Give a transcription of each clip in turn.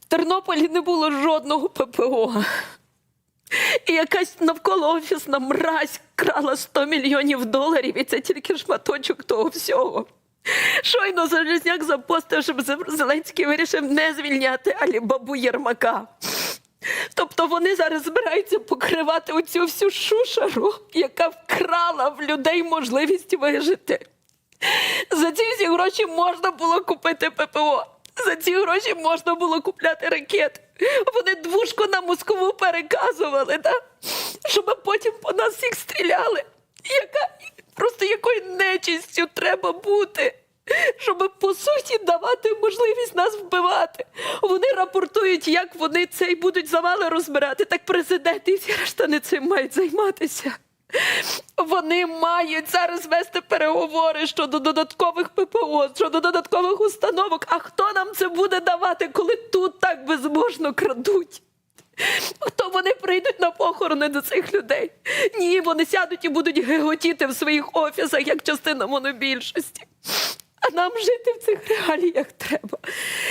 В Тернополі не було жодного ППО. І якась навколо офісна мразь крала 100 мільйонів доларів, і це тільки шматочок того всього. Щойно Залізняк запостив, щоб Зеленський вирішив не звільняти Алібабу Єрмака. Тобто вони зараз збираються покривати оцю всю шушару, яка вкрала в людей можливість вижити. За ці всі гроші можна було купити ППО. За ці гроші можна було купляти ракети. Вони двушку на Москву переказували, да? щоб потім по нас всіх стріляли. Яка просто якою нечистю треба бути, щоб по суті давати можливість нас вбивати. Вони рапортують, як вони цей будуть завали розбирати. Так президент і всі решта не цим мають займатися. Вони мають зараз вести переговори щодо додаткових ППО, щодо додаткових установок. А хто нам це буде давати, коли тут так безбожно крадуть? Хто вони прийдуть на похорони до цих людей? Ні, вони сядуть і будуть геготіти в своїх офісах як частина монобільшості. А нам жити в цих реаліях треба.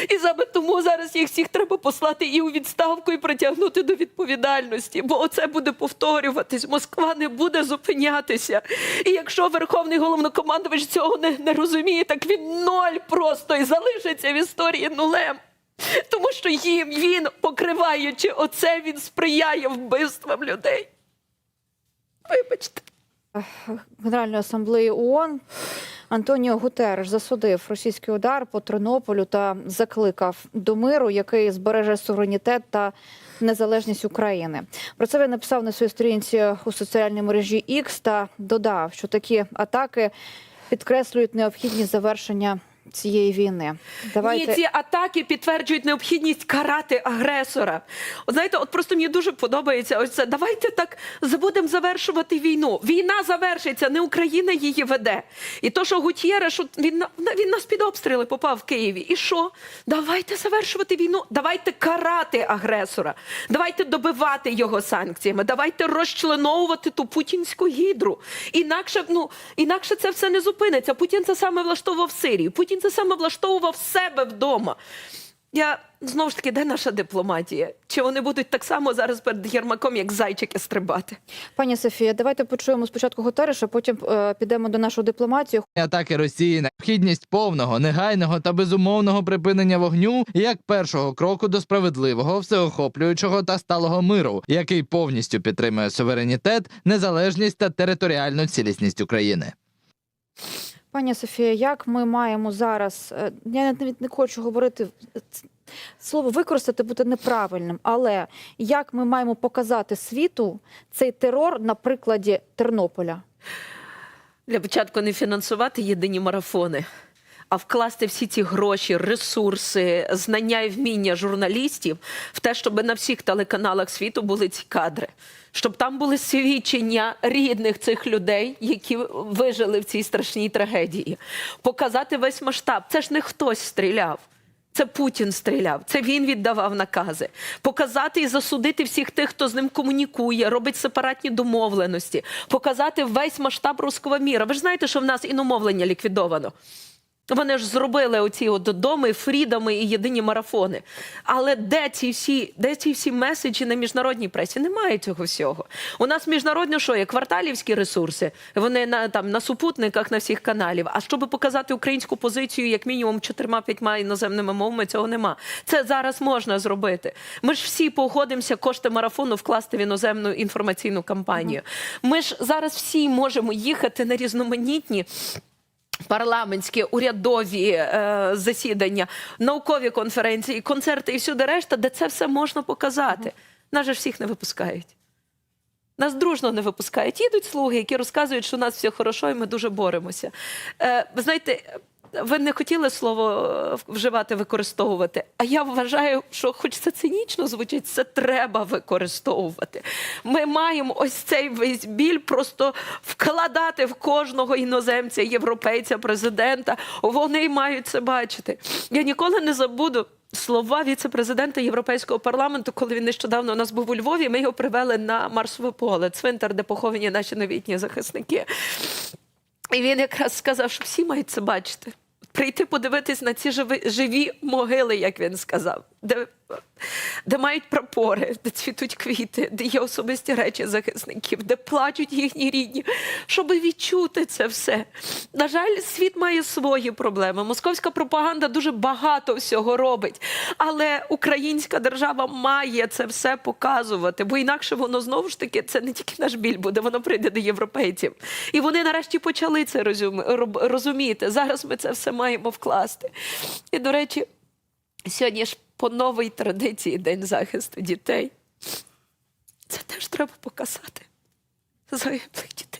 І саме тому зараз їх всіх треба послати і у відставку, і притягнути до відповідальності. Бо оце буде повторюватись. Москва не буде зупинятися. І якщо верховний головнокомандувач цього не, не розуміє, так він ноль просто і залишиться в історії нулем. Тому що їм він, покриваючи оце, він сприяє вбивствам людей. Вибачте. Генеральної асамблеї ООН Антоніо Гутереш засудив російський удар по Тернополю та закликав до миру, який збереже суверенітет та незалежність України. Про це він написав на своїй сторінці у соціальній мережі X та додав, що такі атаки підкреслюють необхідність завершення цієї війни. Ні, ці атаки підтверджують необхідність карати агресора. От знаєте, от просто мені дуже подобається ось це. Давайте так забудемо завершувати війну. Війна завершиться, не Україна її веде. І то, що Гутєре, що він він нас під обстріли попав в Києві. І що? Давайте завершувати війну. Давайте карати агресора. Давайте добивати його санкціями. Давайте розчленовувати ту путінську гідру. Інакше, ну інакше це все не зупиниться. Путін це саме влаштовував в Сирії. Путін це саме влаштовував себе вдома. Я знову ж таки, де наша дипломатія? Чи вони будуть так само зараз перед Єрмаком, як зайчики, стрибати? Пані Софія, давайте почуємо спочатку Гутереша, потім е, підемо до нашої дипломатії. атаки Росії на необхідність повного, негайного та безумовного припинення вогню як першого кроку до справедливого, всеохоплюючого та сталого миру, який повністю підтримує суверенітет, незалежність та територіальну цілісність України. Пані Софія, як ми маємо зараз? е, Я навіть не хочу говорити слово використати буде неправильним, але як ми маємо показати світу цей терор на прикладі Тернополя? Для початку не фінансувати єдині марафони, вкласти всі ці гроші, ресурси, знання і вміння журналістів в те, щоб на всіх телеканалах світу були ці кадри, щоб там були свідчення рідних цих людей, які вижили в цій страшній трагедії. Показати весь масштаб. Це ж не хтось стріляв. Це Путін стріляв, це він віддавав накази. Показати і засудити всіх тих, хто з ним комунікує, робить сепаратні домовленості, показати весь масштаб руського міра. Ви ж знаєте, що в нас іномовлення ліквідовано. Вони ж зробили оці от доми, фрідами і єдині марафони. Але де ці всі, де ці всі меседжі на міжнародній пресі? Немає цього всього. У нас міжнародно що є кварталівські ресурси. Вони на там на супутниках на всіх каналів. А щоб показати українську позицію, як мінімум чотирма-п'ятьма іноземними мовами, цього нема. Це зараз можна зробити. Ми ж всі погодимося кошти марафону вкласти в іноземну інформаційну кампанію. Ми ж зараз всі можемо їхати на різноманітні. Парламентські урядові е, засідання, наукові конференції, концерти і всюди решта, де це все можна показати. Нас же всіх не випускають. Нас дружно не випускають. Їдуть слуги, які розказують, що у нас все хорошо, і ми дуже боремося. Е, знаєте, ви не хотіли слово е, вживати, використовувати. А я вважаю, що, хоч це цинічно звучить, це треба використовувати. Ми маємо ось цей весь біль просто вкладати в кожного іноземця, європейця, президента. Вони мають це бачити. Я ніколи не забуду. Слова віце-президента Європейського парламенту, коли він нещодавно у нас був у Львові, ми його привели на Марсове поле, цвинтар, де поховані наші новітні захисники. І він якраз сказав, що всі мають це бачити. Прийти подивитись на ці живі, живі могили, як він сказав, де, де мають прапори, де цвітуть квіти, де є особисті речі захисників, де плачуть їхні рідні, щоб відчути це все. На жаль, світ має свої проблеми. Московська пропаганда дуже багато всього робить, але українська держава має це все показувати, бо інакше воно знову ж таки це не тільки наш біль буде, воно прийде до європейців. І вони нарешті почали це розум- розуміти. Зараз ми це все маємо вкласти. І, до речі, сьогодні ж по новій традиції День захисту дітей. Це теж треба показати загиблих дітей.